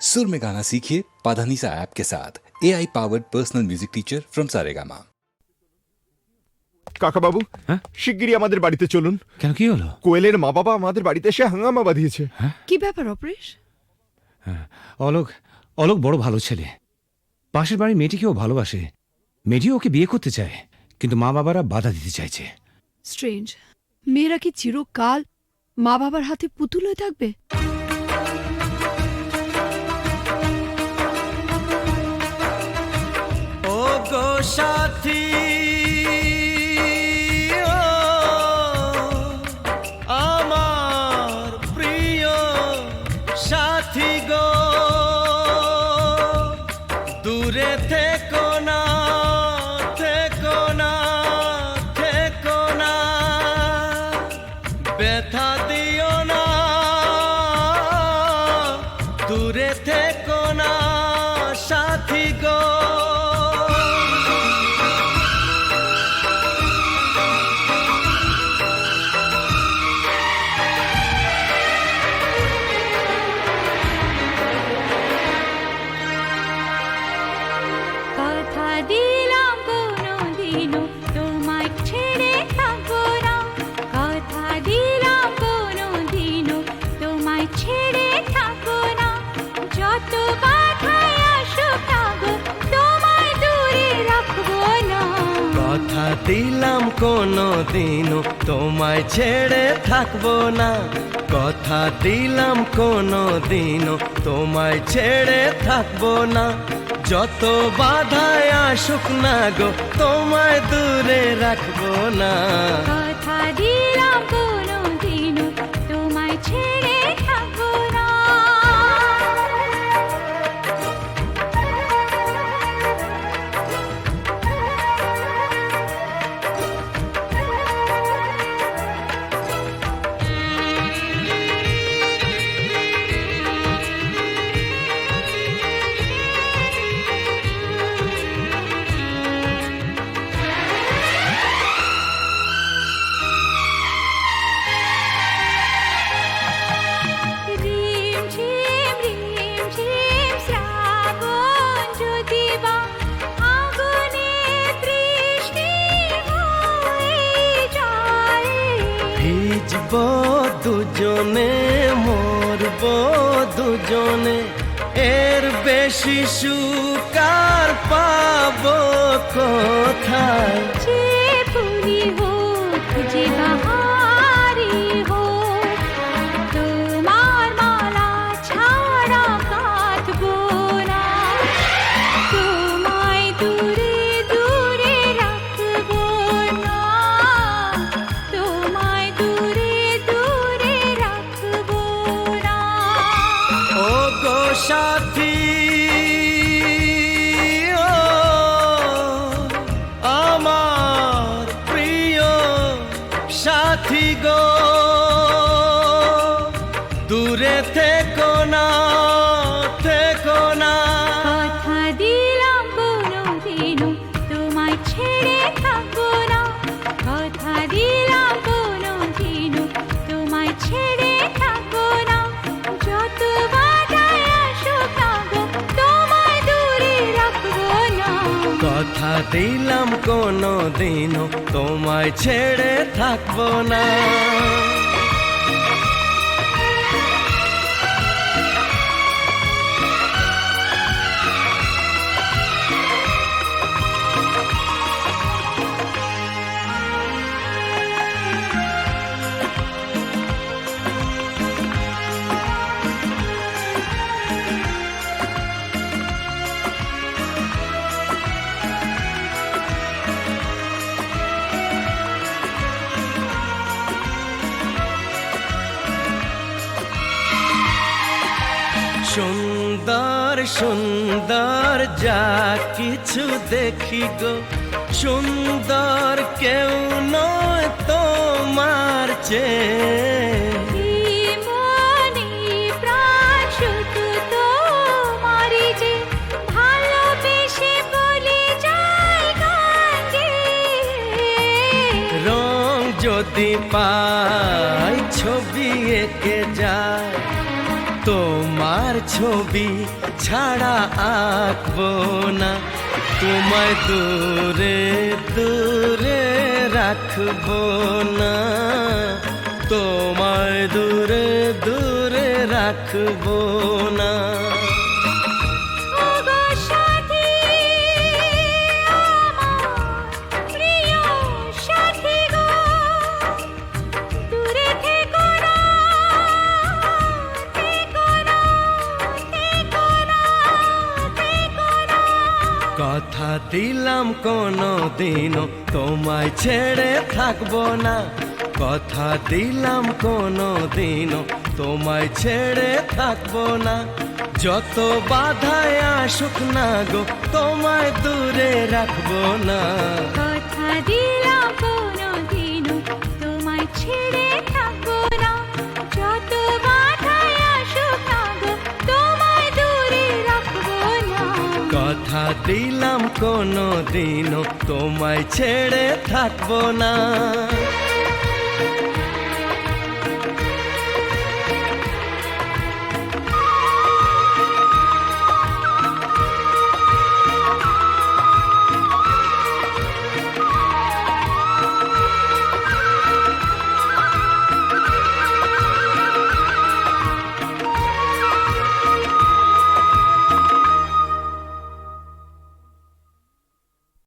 सुर में गाना सीखिए पाधानीसा ऐप के साथ A I powered personal music teacher from Saregama কাকা বাবু হ্যাঁ? শিগগিরই আমাদের বাড়িতে চলুন কেন কি হলো কোয়েলের মা বাবা আমাদের বাড়িতে এসে হাঙ্গামা বাঁধিয়েছে কি ব্যাপার অপরেশ অলোক অলোক বড় ভালো ছেলে পাশের বাড়ির মেয়েটিকেও ভালোবাসে মেয়েটিও ওকে বিয়ে করতে চায় কিন্তু মা বাবারা বাধা দিতে চাইছে স্ট্রেঞ্জ মেয়েরা কি চিরকাল মা বাবার হাতে পুতুল হয়ে থাকবে সাথী দিলাম কোনো দিনও তোমায় ছেড়ে থাকব না। কথা দিলাম কোনো দিনও তোমায় ছেড়ে থাকব না। যত বাধায় আসুক না গো, তোমায় দূরে রাখব না। কথা দিলাম কোনো দিনও তোমায় ছেড়ে দুজনে মরব দুজনে। এর বেশি সুকার পাব কোথায়? সাথী দিলাম কোনো দিনও তোমায় ছেড়ে থাকব না। সুন্দর সুন্দর যা কিছু দেখি গো। সুন্দর কেউ নয় তোমার চেয়ে। রং যদি পাই ছবি এঁকে যায়। তোমার ছবি ছাড়া আঁকব না। তোমায় দূরে দূরে রাখব না। তোমায় দূরে দূরে রাখব না। কথা দিলাম কোনো দিনও তোমায় ছেড়ে থাকব না। কথা দিলাম কোনো দিনও তোমায় ছেড়ে থাকব না। যত বাধায় আসুক না গো, তোমায় দূরে রাখব না। কথা দিলাম কোনোদিনও, তোমায় ছেড়ে কথা দিলাম কোনো দিনও তোমায় ছেড়ে থাকব না।